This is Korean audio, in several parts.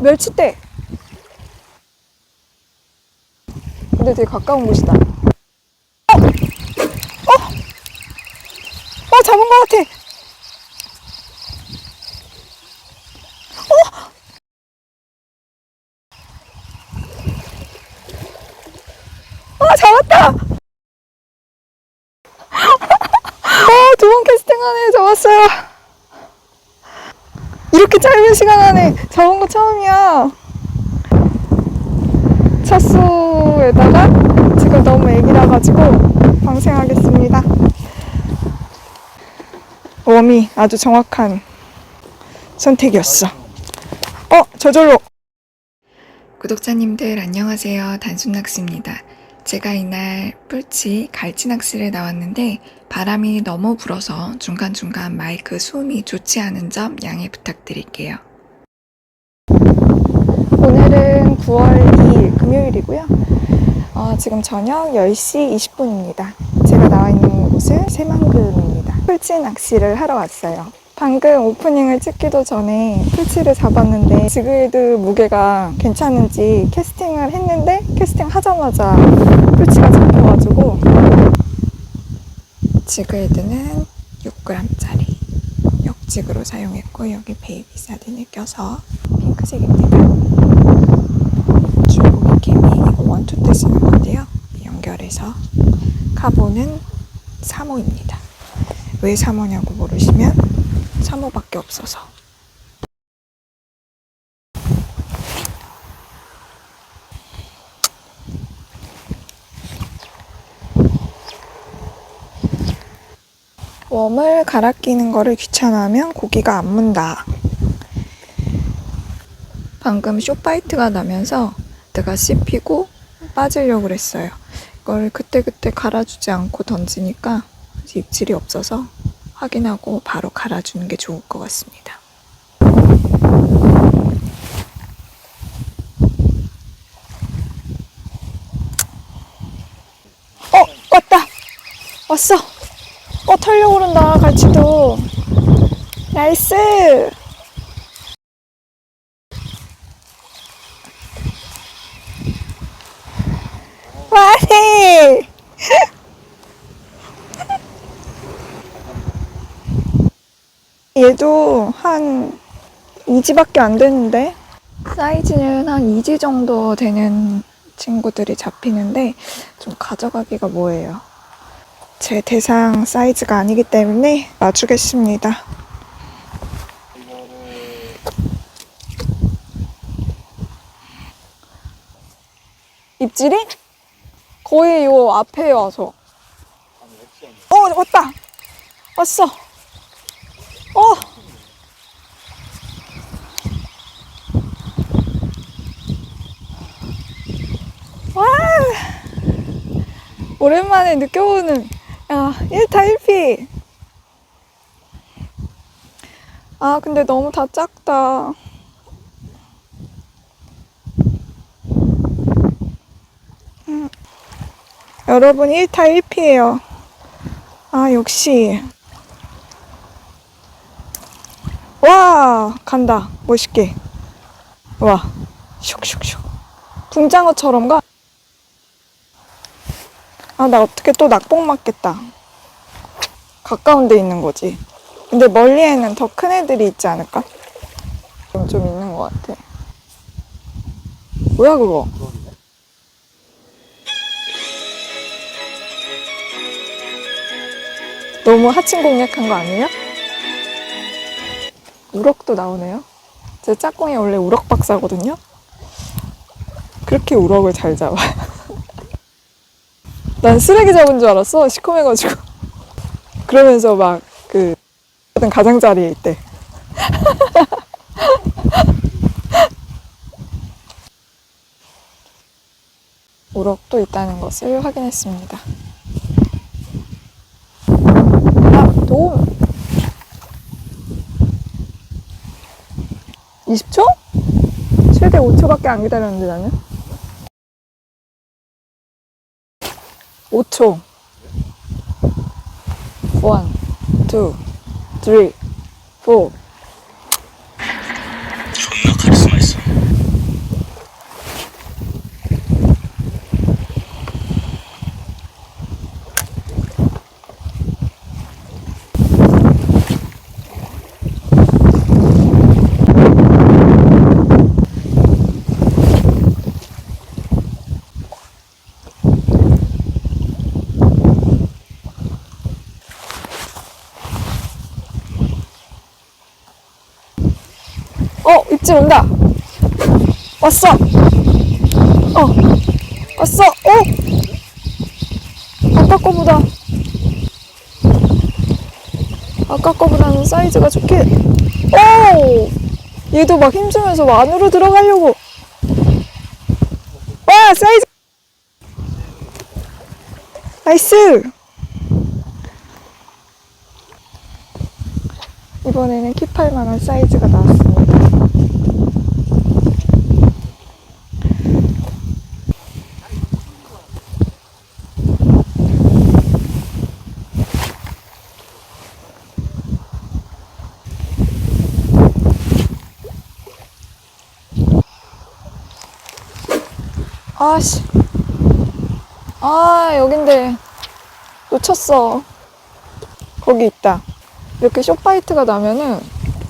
멸치대. 근데 되게 가까운 곳이다. 어, 어, 어 잡은 것 같아. 어, 아 잡았다. 어, 두 번 캐스팅 안에 잡았어요. 이렇게 짧은 시간 안에 잡은 거 처음이야. 첫 수에다가 지금 너무 애기라 가지고 방생하겠습니다. 웜이 아주 정확한 선택이었어. 어, 저절로. 구독자님들 안녕하세요. 단순낚시입니다. 제가 이날 뿔치 갈치 낚시를 나왔는데 바람이 너무 불어서 중간중간 마이크 소음이 좋지 않은 점 양해 부탁드릴게요. 오늘은 9월 2일 금요일이고요. 어, 지금 저녁 10시 20분입니다. 제가 나와 있는 곳은 새만금입니다. 풀치 낚시를 하러 왔어요. 방금 오프닝을 찍기도 전에 풀치를 잡았는데 지그헤드 무게가 괜찮은지 캐스팅을 했는데 캐스팅 하자마자 풀치가 잡혀가지고 지그헤드는 6g짜리 역직으로 사용했고 여기 베이비 사딘을 껴서 핑크색입니다. 개미 이거 원투 때 쓰는 건데요. 연결해서 카본은 3호입니다. 왜 3호냐고 물으시면 3호밖에 없어서 웜을 갈아 끼는 거를 귀찮아하면 고기가 안 문다. 방금 쇼파이트가 나면서 내가 씹히고 빠지려고 그랬어요. 이걸 그때그때 갈아주지 않고 던지니까 입질이 없어서 확인하고 바로 갈아주는 게 좋을 것 같습니다. 어, 왔다! 왔어! 어, 털려고 그런다, 갈치도. 나이스! 와해! 얘도 한 2지밖에 안 되는데 사이즈는 한 2지 정도 되는 친구들이 잡히는데 좀 가져가기가 뭐예요. 제 대상 사이즈가 아니기 때문에 놔주겠습니다. 입질이? 거의 요 앞에 와서. 어, 왔다! 왔어! 어! 와! 오랜만에 느껴보는, 야, 1타 1피! 아, 근데 너무 다 작다. 음. 여러분, 1타 1피예요 아, 역시. 와 간다 멋있게 와 슉슉슉 붕장어처럼 가? 아 나 어떻게 또 낙복 맞겠다 가까운 데 있는 거지 근데 멀리에는 더 큰 애들이 있지 않을까? 좀, 좀 있는 것 같아 뭐야 그거 너무 하층 공략한 거 아니에요? 우럭도 나오네요. 제 짝꿍이 원래 우럭 박사거든요. 그렇게 우럭을 잘 잡아. 난 쓰레기 잡은 줄 알았어. 시커매가지고. 그러면서 막그 가장자리에 있대. 우럭도 있다는 것을 확인했습니다. 아, 도움! 20초? 최대 5초밖에 안 기다렸는데 나는 5초. 1, 2, 3, 4 어, 입질 온다. 왔어. 어, 왔어. 오! 아까 거보다. 아까 거보다는 사이즈가 좋게. 오! 얘도 막 힘주면서 막 안으로 들어가려고. 와, 사이즈! 나이스! 이번에는 킵할 만한 사이즈가 나왔습니다. 아씨. 아, 여긴데. 놓쳤어. 거기 있다. 이렇게 쇼파이트가 나면은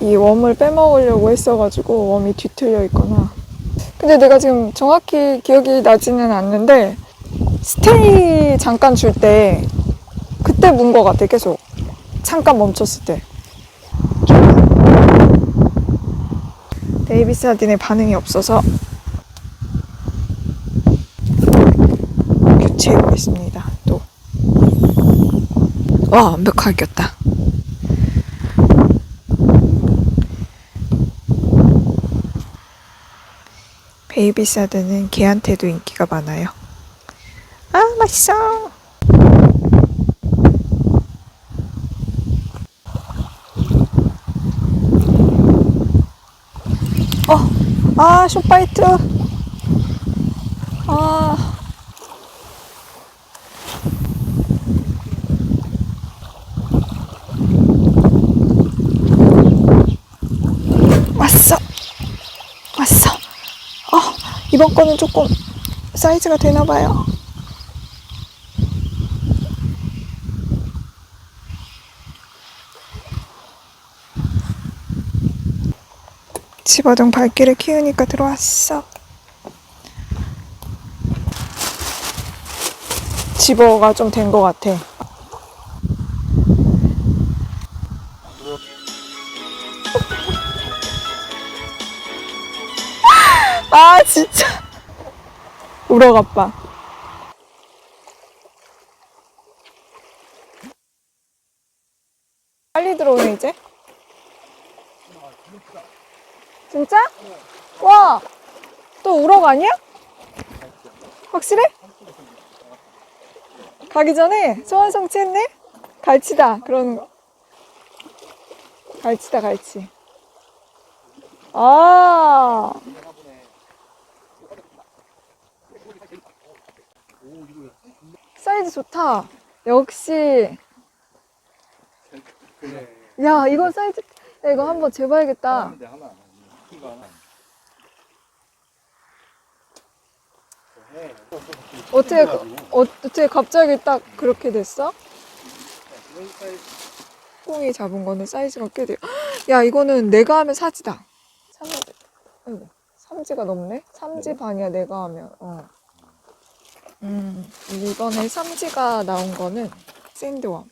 이 웜을 빼먹으려고 했어가지고 웜이 뒤틀려 있거나. 근데 내가 지금 정확히 기억이 나지는 않는데 스테이 잠깐 줄 때 그때 문 것 같아, 계속. 잠깐 멈췄을 때. 데이비스 하딘의 반응이 없어서 교체해 보겠습니다. 또. 와, 완벽하게 꼈다. 베이비 사드는 개한테도 인기가 많아요. 아, 맛있어. 어, 아, 쇼파이트. 아. 왔어. 왔어. 어, 이번 거는 조금 사이즈가 되나 봐요. 집어등 발길을 키우니까 들어왔어. 집어가 좀 된 것 같아. 아 진짜 울어가빠 빨리 들어오네 이제 진짜? 와 또 우럭 아니야? 확실해? 가기 전에 소원 성취했네? 갈치다 그러는 거 갈치다 갈치 아 사이즈 좋다. 역시. 야, 이거 사이즈, 야, 이거 한번 재봐야겠다. 어떻게, 어, 어떻게 갑자기 딱 그렇게 됐어? 꽁이 잡은 거는 사이즈가 꽤 돼. 야, 이거는 내가 하면 사지다. 삼지, 아이고, 삼지가 넘네? 삼지 반이야, 내가 하면. 어. 음, 이번에 삼지가 나온 거는 샌드웜.